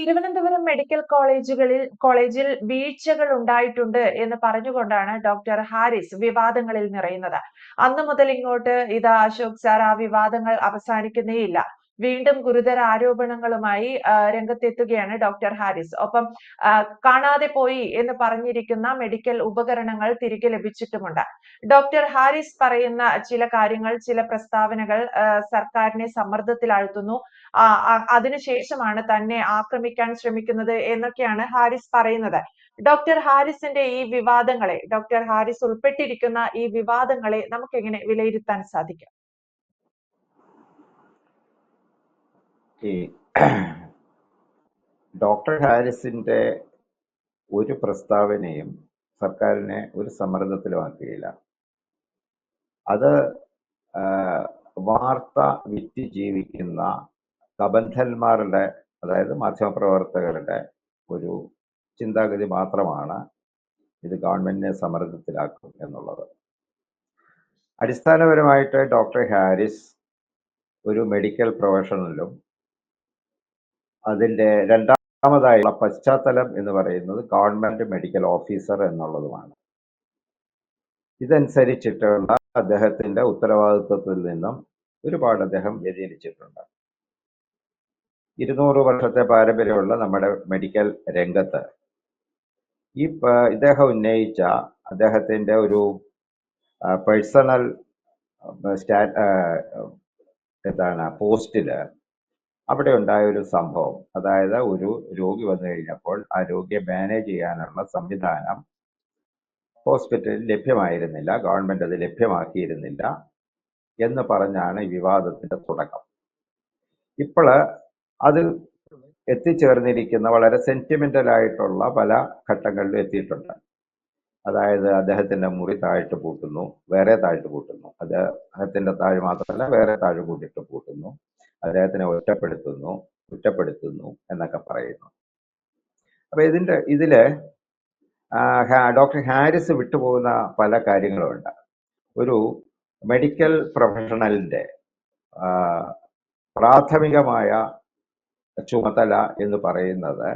Thiruvananthapuram medical കോളേജുകളിൽ കോളേജിൽ വീഴ്ചകൾ ഉണ്ടായിട്ടുണ്ട് എന്ന് പറഞ്ഞുകൊണ്ടാണ് ഡോക്ടർ ഹാരിസ് വിവാദങ്ങളിൽ നിറയുന്നത്. അന്നു മുതൽ ഇങ്ങോട്ട് ഇത് അശോക് സാർ ആ വിവാദങ്ങൾ അവസാനിക്കുന്നേയില്ല. വീണ്ടും ഗുരുതര ആരോപണങ്ങളുമായി രംഗത്തെത്തുകയാണ് ഡോക്ടർ ഹാരിസ്. ഒപ്പം കാണാതെ പോയി എന്ന് പറഞ്ഞിരിക്കുന്ന മെഡിക്കൽ ഉപകരണങ്ങൾ തിരികെ ലഭിച്ചിട്ടുമുണ്ട്. ഡോക്ടർ ഹാരിസ് പറയുന്ന ചില കാര്യങ്ങൾ ചില പ്രസ്താവനകൾ സർക്കാരിനെ സമ്മർദ്ദത്തിലാഴ്ത്തുന്നു. അതിനുശേഷമാണ് തന്നെ ആക്രമിക്കാൻ ശ്രമിക്കുന്നത് എന്നൊക്കെയാണ് ഹാരിസ് പറയുന്നത്. ഡോക്ടർ ഹാരിസിന്റെ ഈ വിവാദങ്ങളെ ഡോക്ടർ ഹാരിസ് ഉൾപ്പെട്ടിരിക്കുന്ന ഈ വിവാദങ്ങളെ നമുക്ക് എങ്ങനെ വിലയിരുത്താൻ സാധിക്കും? ഈ ഡോക്ടർ ഹാരിസിന്റെ ഒരു പ്രസ്താവനയും സർക്കാരിനെ ഒരു സമ്മർദ്ദത്തിലുമാക്കിയില്ല. അത് വാർത്ത വിറ്റ് ജീവിക്കുന്ന കബന്ധന്മാരുടെ അതായത് മാധ്യമപ്രവർത്തകരുടെ ഒരു ചിന്താഗതി മാത്രമാണ് ഇത് ഗവൺമെന്റിനെ സമ്മർദ്ദത്തിലാക്കും എന്നുള്ളത്. അടിസ്ഥാനപരമായിട്ട് ഡോക്ടർ ഹാരിസ് ഒരു മെഡിക്കൽ പ്രൊഫഷണലും അതിന്റെ രണ്ടാമതായുള്ള പശ്ചാത്തലം എന്ന് പറയുന്നത് ഗവൺമെന്റ് മെഡിക്കൽ ഓഫീസർ എന്നുള്ളതുമാണ്. ഇതനുസരിച്ചിട്ടുള്ള അദ്ദേഹത്തിന്റെ ഉത്തരവാദിത്വത്തിൽ നിന്നും ഒരുപാട് അദ്ദേഹം വ്യതിരിച്ചിട്ടുണ്ട് ഇരുന്നൂറ് വർഷത്തെ പാരമ്പര്യമുള്ള നമ്മുടെ മെഡിക്കൽ രംഗത്ത് ഈ ഇദ്ദേഹം ഉന്നയിച്ച അദ്ദേഹത്തിന്റെ ഒരു പേഴ്സണൽ സ്റ്റാ എന്താണ് പോസ്റ്റിൽ അവിടെ ഉണ്ടായ ഒരു സംഭവം. അതായത് ഒരു രോഗി വന്നു കഴിഞ്ഞപ്പോൾ ആ രോഗിയെ മാനേജ് ചെയ്യാനുള്ള സംവിധാനം ഹോസ്പിറ്റലിൽ ലഭ്യമായിരുന്നില്ല. ഗവൺമെന്റ് അത് ലഭ്യമാക്കിയിരുന്നില്ല എന്ന് പറഞ്ഞാണ് വിവാദത്തിന്റെ തുടക്കം. ഇപ്പോൾ അത് എത്തിച്ചേർന്നിരിക്കുന്ന വളരെ സെന്റിമെന്റൽ ആയിട്ടുള്ള പല ഘട്ടങ്ങളിലും എത്തിയിട്ടുണ്ട്. അതായത് അദ്ദേഹത്തിന്റെ മുറി താഴ്ത്ത് പൂട്ടുന്നു വേറെ താഴ്ത്ത് പൂട്ടുന്നു. അദ്ദേഹത്തിന്റെ താഴ് മാത്രമല്ല വേറെ താഴ് കൂട്ടിയിട്ട് പൂട്ടുന്നു. അദ്ദേഹത്തിനെ ഒറ്റപ്പെടുത്തുന്നു കുറ്റപ്പെടുത്തുന്നു എന്നൊക്കെ പറയുന്നു. അപ്പൊ ഇതിന്റെ ഇതിൽ ഡോക്ടർ ഹാരിസ് വിട്ടുപോകുന്ന പല കാര്യങ്ങളുമുണ്ട് ഒരു മെഡിക്കൽ പ്രൊഫഷണലിന്റെ പ്രാഥമികമായ ചുമതല എന്ന് പറയുന്നത്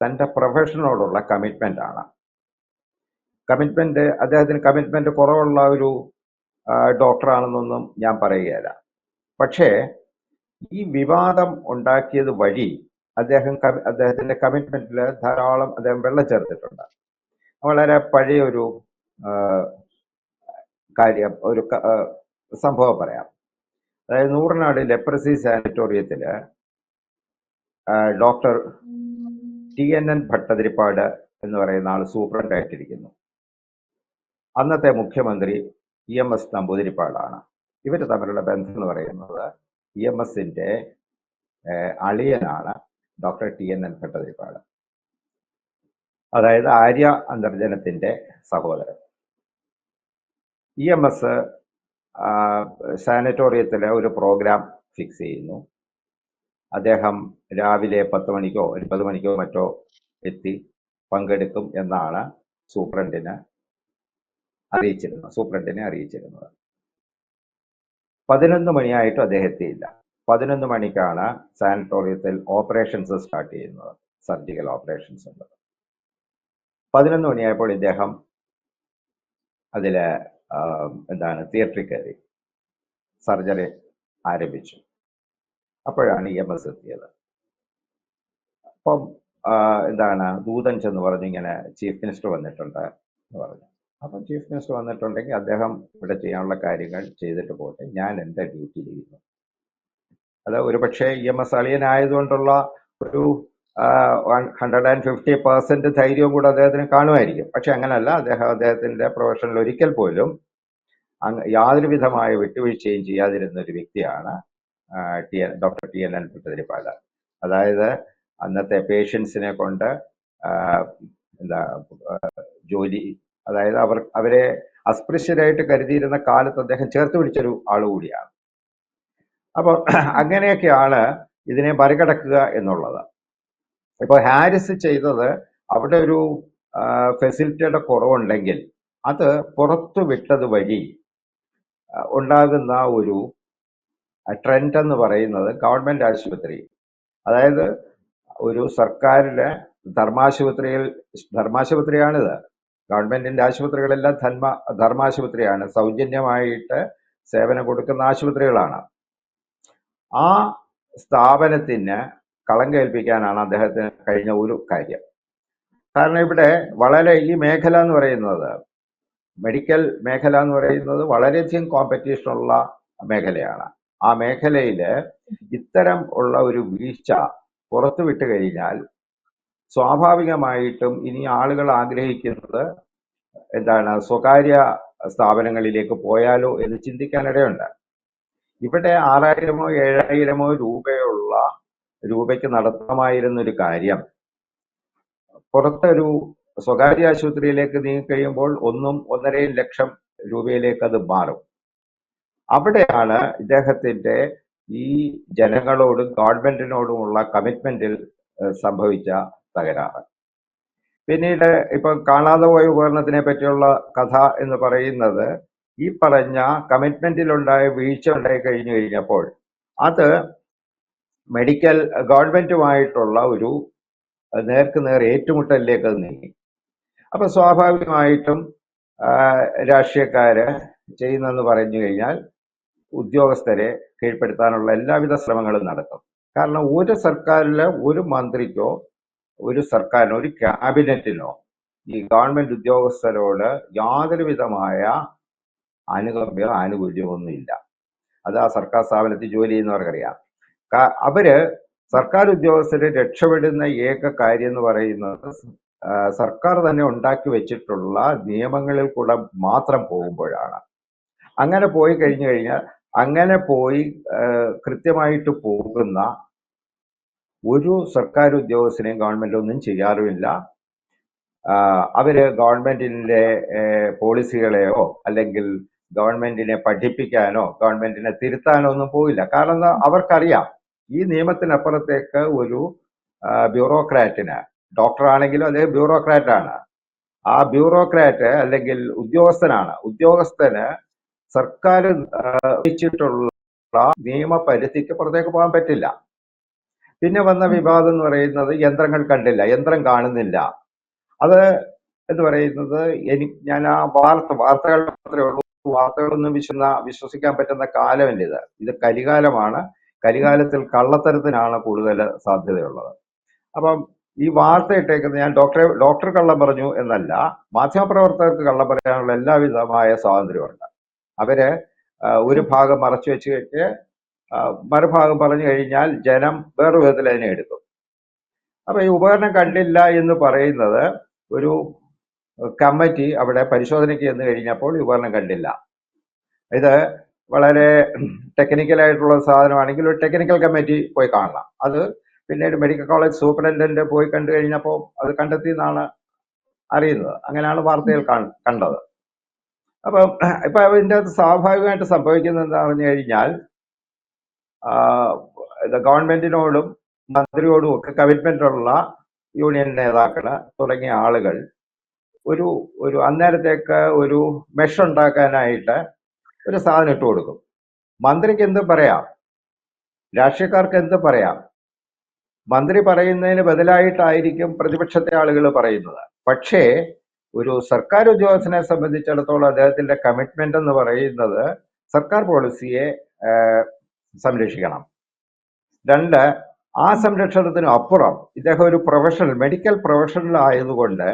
തന്റെ പ്രൊഫഷനോടുള്ള കമ്മിറ്റ്മെന്റ് ആണ് കമ്മിറ്റ്മെന്റ് അദ്ദേഹത്തിന് കമ്മിറ്റ്മെന്റ് കുറവുള്ള ഒരു ഡോക്ടറാണെന്നൊന്നും ഞാൻ പറയുകയില്ല. പക്ഷേ ഈ വിവാദം ഉണ്ടാക്കിയത് വഴി അദ്ദേഹം അദ്ദേഹത്തിന്റെ കമ്മിറ്റ്മെന്റിൽ ധാരാളം അദ്ദേഹം വെള്ളം ചേർത്തിട്ടുണ്ട്. വളരെ പഴയ ഒരു കാര്യം ഒരു സംഭവം പറയാം. അതായത് Nooranad leprosy സാനിറ്റോറിയത്തിൽ doctor T N N Bhattathiripad എന്ന് പറയുന്ന ആൾ സൂപ്രണ്ടായിട്ടിരിക്കുന്നു. അന്നത്തെ മുഖ്യമന്ത്രി ഇ എം എസ് നമ്പൂതിരിപ്പാടാണ്. ഇവർ തമ്മിലുള്ള ബന്ധം എന്ന് പറയുന്നത് ഇ എം എസിന്റെ അളിയനാണ് doctor T N N Bhattathiripad. അതായത് ആര്യ അന്തർജനത്തിന്റെ സഹോദരൻ. ഇ എം എസ് സാനിറ്റോറിയത്തിലെ ഒരു പ്രോഗ്രാം ഫിക്സ് ചെയ്യുന്നു. അദ്ദേഹം രാവിലെ പത്ത് മണിക്കോ ഒൻപത് മണിക്കോ മറ്റോ എത്തി പങ്കെടുക്കും എന്നാണ് സൂപ്രണ്ടിന് അറിയിച്ചിരുന്നത്. സൂപ്രണ്ടിനെ അറിയിച്ചിരുന്നത്. പതിനൊന്ന് മണിയായിട്ടും അദ്ദേഹം എത്തിയില്ല പതിനൊന്ന് മണിക്കാണ് സാനിറ്റോറിയത്തിൽ ഓപ്പറേഷൻസ് സ്റ്റാർട്ട് ചെയ്യുന്നത്. സർജിക്കൽ ഓപ്പറേഷൻസ് ഉണ്ട്. പതിനൊന്ന് മണിയായപ്പോൾ ഇദ്ദേഹം അതിൽ ആ, എന്താണ് തിയേറ്ററിൽ കയറി. സർജറി ആരംഭിച്ചു. അപ്പോഴാണ് ഇ എം എസ് എത്തിയത്. അപ്പം എന്താണ് ദൂതൻ ചെന്ന് പറഞ്ഞു ഇങ്ങനെ ചീഫ് മിനിസ്റ്റർ വന്നിട്ടുണ്ട് എന്ന് പറഞ്ഞു. അപ്പം ചീഫ് മിനിസ്റ്റർ വന്നിട്ടുണ്ടെങ്കിൽ അദ്ദേഹം ഇവിടെ ചെയ്യാനുള്ള കാര്യങ്ങൾ ചെയ്തിട്ട് പോട്ടെ. ഞാൻ എന്റെ ഡ്യൂട്ടി ചെയ്യുന്നു അത് ഒരുപക്ഷെ ഇ എം എസ് അളിയനായതുകൊണ്ടുള്ള ഒരു ഹൺഡ്രഡ് ആൻഡ് ഫിഫ്റ്റി പെർസെന്റ് ധൈര്യവും കൂടെ അദ്ദേഹത്തിന് കാണുമായിരിക്കും. പക്ഷെ അങ്ങനല്ല. അദ്ദേഹം അദ്ദേഹത്തിന്റെ പ്രൊഫഷനിൽ ഒരിക്കൽ പോലും അങ്ങ് യാതൊരു വിധമായ വിട്ടുവീഴ്ചയും ചെയ്യാതിരുന്ന ഒരു വ്യക്തിയാണ് T N doctor T N N Bhattathiripad അതായത് അന്നത്തെ പേഷ്യൻസിനെ കൊണ്ട് എന്താ ജോലി അതായത് അവർ അവരെ അസ്പൃശ്യരായിട്ട് കരുതിയിരുന്ന കാലത്ത് അദ്ദേഹം ചേർത്ത് പിടിച്ചൊരു ആൾ കൂടിയാണ്. അപ്പോൾ അങ്ങനെയൊക്കെയാണ് ഇതിനെ മറികടക്കുക എന്നുള്ളത്. ഇപ്പോൾ ഹാരിസ് ചെയ്തത് അവിടെ ഒരു ഫെസിലിറ്റിയുടെ കുറവുണ്ടെങ്കിൽ അത് പുറത്തു വിട്ടത് വഴി ഉണ്ടാകുന്ന ഒരു ട്രെൻഡ് എന്ന് പറയുന്നത് ഗവൺമെന്റ് ആശുപത്രി അതായത് ഒരു സർക്കാരിലെ ധർമാശുപത്രിയിൽ ധർമാശുപത്രിയാണിത്. ഗവൺമെന്റിന്റെ ആശുപത്രികളെല്ലാം ധർമ്മ ധർമാശുപത്രിയാണ്. സൗജന്യമായിട്ട് സേവനം കൊടുക്കുന്ന ആശുപത്രികളാണ്. ആ സ്ഥാപനത്തിന് കളങ്കേൽപ്പിക്കാനാണ് അദ്ദേഹത്തിന് കഴിഞ്ഞ ഒരു കാര്യം. കാരണം ഇവിടെ വളരെ ഈ മേഖല എന്ന് പറയുന്നത് മെഡിക്കൽ മേഖല എന്ന് പറയുന്നത് വളരെയധികം കോമ്പറ്റീഷൻ ഉള്ള മേഖലയാണ്. ആ മേഖലയിൽ ഇത്തരം ഉള്ള ഒരു വീഴ്ച പുറത്തു വിട്ട് കഴിഞ്ഞാൽ സ്വാഭാവികമായിട്ടും ഇനി ആളുകൾ ആഗ്രഹിക്കുന്നത് എന്താണ് സ്വകാര്യ സ്ഥാപനങ്ങളിലേക്ക് പോയാലോ എന്ന് ചിന്തിക്കാനിടയുണ്ട്. ഇവിടെ ആറായിരമോ ഏഴായിരമോ രൂപയുള്ള രൂപയ്ക്ക് നടത്തമായിരുന്നൊരു കാര്യം. പുറത്തൊരു സ്വകാര്യ ആശുപത്രിയിലേക്ക് നീങ്ങിക്കഴിയുമ്പോൾ ഒന്നും ഒന്നരയും ലക്ഷം രൂപയിലേക്ക് അത് മാറും. അവിടെയാണ് ഇദ്ദേഹത്തിന്റെ ഈ ജനങ്ങളോടും ഗവൺമെന്റിനോടുമുള്ള കമ്മിറ്റ്മെന്റിൽ സംഭവിച്ച തകരാറ്. പിന്നീട് ഇപ്പൊ കാണാതെ പോയ ഉപകരണത്തിനെ പറ്റിയുള്ള കഥ എന്ന് പറയുന്നത് ഈ പറഞ്ഞ കമ്മിറ്റ്മെന്റിലുണ്ടായ വീഴ്ച ഉണ്ടായി കഴിഞ്ഞു കഴിഞ്ഞപ്പോൾ അത് മെഡിക്കൽ ഗവൺമെന്റുമായിട്ടുള്ള ഒരു നേർക്ക് നേർ ഏറ്റുമുട്ടലിലേക്ക് അത് നീങ്ങി. അപ്പൊ സ്വാഭാവികമായിട്ടും രാഷ്ട്രീയക്കാര് ചെയ്യുന്നെന്ന് പറഞ്ഞു കഴിഞ്ഞാൽ ഉദ്യോഗസ്ഥരെ കീഴ്പ്പെടുത്താനുള്ള എല്ലാവിധ ശ്രമങ്ങളും നടത്തും. കാരണം ഒരു സർക്കാരിലെ ഒരു മന്ത്രിക്കോ ഒരു സർക്കാരിനോ ഒരു ക്യാബിനറ്റിനോ ഈ ഗവൺമെന്റ് ഉദ്യോഗസ്ഥരോട് യാതൊരു വിധമായ അനുകമ്പ്യോ ആനുകൂല്യമോ ഒന്നുമില്ല അത് ആ സർക്കാർ സ്ഥാപനത്തിൽ ജോലി ചെയ്യുന്നവർക്കറിയാം. അവർ സർക്കാർ ഉദ്യോഗസ്ഥരെ രക്ഷപ്പെടുന്ന ഏക കാര്യം എന്ന് പറയുന്നത് സർക്കാർ തന്നെ ഉണ്ടാക്കി വെച്ചിട്ടുള്ള നിയമങ്ങളിൽ കൂടെ മാത്രം പോകുമ്പോഴാണ്. അങ്ങനെ പോയി കഴിഞ്ഞു കഴിഞ്ഞാൽ അങ്ങനെ പോയി കൃത്യമായിട്ട് പോകുന്ന ഒരു സർക്കാർ ഉദ്യോഗസ്ഥനെയും ഗവൺമെന്റ് ഒന്നും ചെയ്യാറുമില്ല. അവർ ഗവൺമെന്റിന്റെ പോളിസികളെയോ അല്ലെങ്കിൽ ഗവൺമെന്റിനെ പഠിപ്പിക്കാനോ ഗവൺമെന്റിനെ തിരുത്താനോ ഒന്നും പോയില്ല കാരണം? അവർക്കറിയാം. ഈ നിയമത്തിനപ്പുറത്തേക്ക് ഒരു ബ്യൂറോക്രാറ്റിന് ഡോക്ടർ ആണെങ്കിലും അദ്ദേഹം ബ്യൂറോക്രാറ്റ് ആണ്. ആ ബ്യൂറോക്രാറ്റ് അല്ലെങ്കിൽ ഉദ്യോഗസ്ഥനാണ്. ഉദ്യോഗസ്ഥന് സർക്കാർ നിയമപരിധിക്ക് പുറത്തേക്ക് പോകാൻ പറ്റില്ല. പിന്നെ വന്ന വിവാദം എന്ന് പറയുന്നത് യന്ത്രങ്ങൾ കണ്ടില്ല യന്ത്രം കാണുന്നില്ല. അത് എന്ന് പറയുന്നത് എനിക്ക് ഞാൻ ആ വാർത്ത വാർത്തകൾ മാത്രമേ ഉള്ളൂ. വാർത്തകളൊന്നും വിശ്വസ വിശ്വസിക്കാൻ പറ്റുന്ന കാലമല്ല ഇത്. ഇത് കലികാലമാണ്. കലികാലത്തിൽ കള്ളത്തരത്തിനാണ് കൂടുതൽ സാധ്യതയുള്ളത്. അപ്പം ഈ വാർത്ത ഇട്ടേക്കുന്നത് ഞാൻ ഡോക്ടറെ ഡോക്ടർ കള്ളം പറഞ്ഞു എന്നല്ല മാധ്യമപ്രവർത്തകർക്ക് കള്ളം പറയാനുള്ള എല്ലാവിധമായ സ്വാതന്ത്ര്യമുണ്ട് അവർ ഒരു ഭാഗം മറച്ചു വെച്ച് കഴിഞ്ഞ് ആ, മറുഭാഗം പറഞ്ഞു കഴിഞ്ഞാൽ ജനം വേറെ വിധത്തിൽ അതിനെ എടുക്കും. അപ്പൊ ഈ ഉപകരണം കണ്ടില്ല എന്ന് പറയുന്നത് ഒരു കമ്മിറ്റി അവിടെ പരിശോധനയ്ക്ക് ചെന്ന് കഴിഞ്ഞപ്പോൾ ഈ ഉപകരണം കണ്ടില്ല. ഇത് വളരെ ടെക്നിക്കലായിട്ടുള്ള സാധനമാണെങ്കിൽ ഒരു ടെക്നിക്കൽ കമ്മിറ്റി പോയി കാണണം. അത് പിന്നീട് മെഡിക്കൽ കോളേജ് സൂപ്രണ്ടന്റ് പോയി കണ്ടു കഴിഞ്ഞപ്പോൾ അത് കണ്ടെത്തി എന്നാണ് അറിയുന്നത്. അങ്ങനെയാണ് വാർത്തയിൽ കണ്ടത്. അപ്പം ഇപ്പൊ അതിന്റെ അകത്ത് സ്വാഭാവികമായിട്ട് സംഭവിക്കുന്നത് എന്താ പറഞ്ഞു കഴിഞ്ഞാൽ ഗവൺമെന്റിനോടും മന്ത്രിയോടും ഒക്കെ കമ്മിറ്റ്മെന്റ് ഉള്ള യൂണിയൻ നേതാക്കൾ തുടങ്ങിയ ആളുകൾ ഒരു ഒരു അന്നേരത്തേക്ക് ഒരു മെഷ് ഉണ്ടാക്കാനായിട്ട് ഒരു സാധനം ഇട്ട് കൊടുക്കും. മന്ത്രിക്ക് എന്ത് പറയാം? രാഷ്ട്രീയക്കാർക്ക് എന്ത് പറയാം? മന്ത്രി പറയുന്നതിന് ബദലായിട്ടായിരിക്കും പ്രതിപക്ഷത്തെ ആളുകൾ പറയുന്നത്. പക്ഷേ ഒരു സർക്കാർ ഉദ്യോഗസ്ഥനെ സംബന്ധിച്ചിടത്തോളം അദ്ദേഹത്തിന്റെ കമ്മിറ്റ്മെന്റ് എന്ന് പറയുന്നത് സർക്കാർ പോളിസിയെ സംരക്ഷിക്കണം. രണ്ട് ആ സംരക്ഷണത്തിന് അപ്പുറം ഇദ്ദേഹം ഒരു പ്രൊഫഷണൽ മെഡിക്കൽ പ്രൊഫഷണൽ ആയതുകൊണ്ട്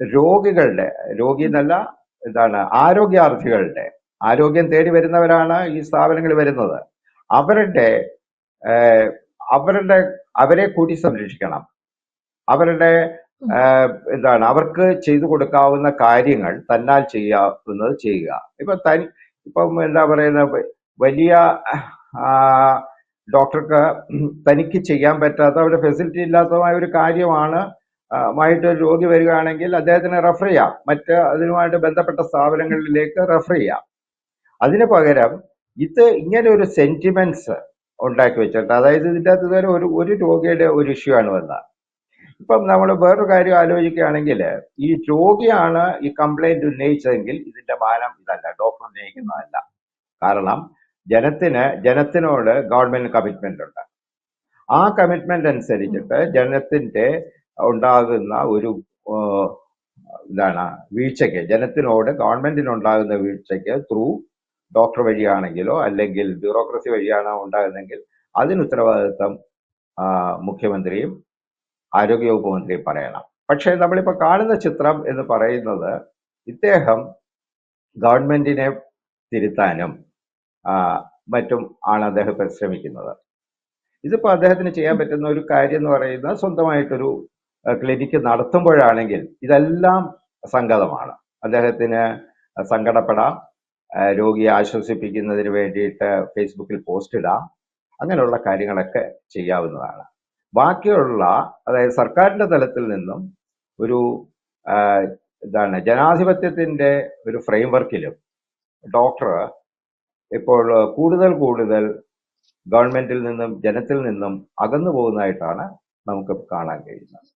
രോഗികളുടെ രോഗി എന്നല്ല എന്താണ് ആരോഗ്യാർത്ഥികളുടെ ആരോഗ്യം തേടി വരുന്നവരാണ് ഈ സ്ഥാപനങ്ങളിൽ വരുന്നത്. അവരുടെ അവരുടെ അവരെ കൂടി സംരക്ഷിക്കണം. അവരുടെ എന്താണ് അവർക്ക് ചെയ്തു കൊടുക്കാവുന്ന കാര്യങ്ങൾ തന്നാൽ ചെയ്യാവുന്നത് ചെയ്യുക. ഇപ്പൊ തൻ ഇപ്പം എന്താ പറയുന്ന വലിയ ഡോക്ടർക്ക് തനിക്ക് ചെയ്യാൻ പറ്റാത്ത ഒരു ഫെസിലിറ്റി ഇല്ലാത്തതുമായ ഒരു കാര്യമാണ് മായിട്ട് ഒരു രോഗി വരികയാണെങ്കിൽ അദ്ദേഹത്തിന് റെഫർ ചെയ്യാം. മറ്റ് അതിനുമായിട്ട് ബന്ധപ്പെട്ട സ്ഥാപനങ്ങളിലേക്ക് റെഫർ ചെയ്യാം. അതിന് പകരം ഇത് ഇങ്ങനെ ഒരു സെന്റിമെന്റ്സ് ഉണ്ടാക്കി വെച്ചിട്ട് അതായത് ഇതിന്റെ അകത്ത് ഇതുവരെ ഒരു ഒരു രോഗിയുടെ ഒരു ഇഷ്യൂ ആണ് വന്നത്. ഇപ്പം നമ്മൾ വേറൊരു കാര്യം ആലോചിക്കുകയാണെങ്കിൽ ഈ രോഗിയാണ് ഈ കംപ്ലൈന്റ് ഉന്നയിച്ചതെങ്കിൽ ഇതിന്റെ ഭാരം ഇതല്ല ഡോക്ടർ ഉന്നയിക്കുന്നതല്ല. കാരണം ജനത്തിന് ജനത്തിനോട് ഗവൺമെന്റ് കമ്മിറ്റ്മെന്റ് ഉണ്ട്. ആ കമ്മിറ്റ്മെന്റ് അനുസരിച്ചിട്ട് ജനത്തിന്റെ ഉണ്ടാകുന്ന ഒരു ഇതാണ് എന്താണ് വീഴ്ചയ്ക്ക്. ജനത്തിനോട് ഗവൺമെന്റിനുണ്ടാകുന്ന വീഴ്ചയ്ക്ക് ത്രൂ ഡോക്ടർ വഴിയാണെങ്കിലോ അല്ലെങ്കിൽ ബ്യൂറോക്രസി വഴിയാണോ ഉണ്ടാകുന്നെങ്കിൽ അതിന് ഉത്തരവാദിത്വം മുഖ്യമന്ത്രിയും ആരോഗ്യവകുപ്പ് മന്ത്രിയും പറയണം. പക്ഷേ നമ്മളിപ്പോൾ കാണുന്ന ചിത്രം എന്ന് പറയുന്നത് ഇദ്ദേഹം ഗവൺമെന്റിനെ തിരുത്താനും മറ്റും ആണ് അദ്ദേഹം പരിശ്രമിക്കുന്നത്. ഇതിപ്പോൾ അദ്ദേഹത്തിന് ചെയ്യാൻ പറ്റുന്ന ഒരു കാര്യം എന്ന് പറയുന്നത് സ്വന്തമായിട്ടൊരു ക്ലിനിക്ക് നടത്തുമ്പോഴാണെങ്കിൽ ഇതെല്ലാം സംഗതമാണ് അദ്ദേഹത്തിന് സങ്കടപ്പെടാം. രോഗിയെ ആശ്വസിപ്പിക്കുന്നതിന് വേണ്ടിയിട്ട് ഫേസ്ബുക്കിൽ പോസ്റ്റ് ഇടാം. അങ്ങനെയുള്ള കാര്യങ്ങളൊക്കെ ചെയ്യാവുന്നതാണ്. ബാക്കിയുള്ള അതായത് സർക്കാരിന്റെ തലത്തിൽ നിന്നും ഒരു ഇതാണ് എന്താണ് ജനാധിപത്യത്തിന്റെ ഒരു ഫ്രെയിം വർക്കിലും ഡോക്ടർ ഇപ്പോൾ കൂടുതൽ കൂടുതൽ ഗവൺമെന്റിൽ നിന്നും ജനത്തിൽ നിന്നും അകന്നു പോകുന്നതായിട്ടാണ് നമുക്ക് കാണാൻ കഴിയുന്നത്.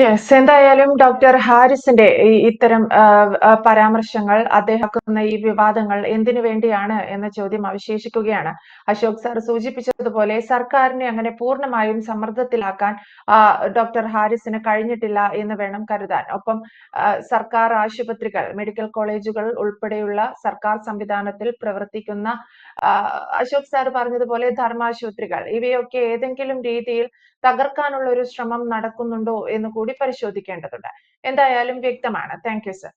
യെസ് എന്തായാലും ഡോക്ടർ ഹാരിസിന്റെ ഇത്തരം പരാമർശങ്ങൾ അദ്ദേഹം ഈ വിവാദങ്ങൾ എന്തിനു വേണ്ടിയാണ് എന്ന ചോദ്യം അവശേഷിക്കുകയാണ്. അശോക് സാർ സൂചിപ്പിച്ചതുപോലെ സർക്കാരിനെ അങ്ങനെ പൂർണമായും സമ്മർദ്ദത്തിലാക്കാൻ ഡോക്ടർ ഹാരിസിന് കഴിഞ്ഞിട്ടില്ല എന്ന് വേണം കരുതാൻ. ഒപ്പം സർക്കാർ ആശുപത്രികൾ മെഡിക്കൽ കോളേജുകൾ ഉൾപ്പെടെയുള്ള സർക്കാർ സംവിധാനത്തിൽ പ്രവർത്തിക്കുന്ന അശോക് സാർ പറഞ്ഞതുപോലെ ധർമാശുപത്രികൾ ഇവയൊക്കെ ഏതെങ്കിലും രീതിയിൽ തകർക്കാനുള്ള ഒരു ശ്രമം നടക്കുന്നുണ്ടോ എന്ന് കൂടി പരിശോധിക്കേണ്ടതുണ്ട്. എന്തായാലും വ്യക്തമാണ്. Thank you sir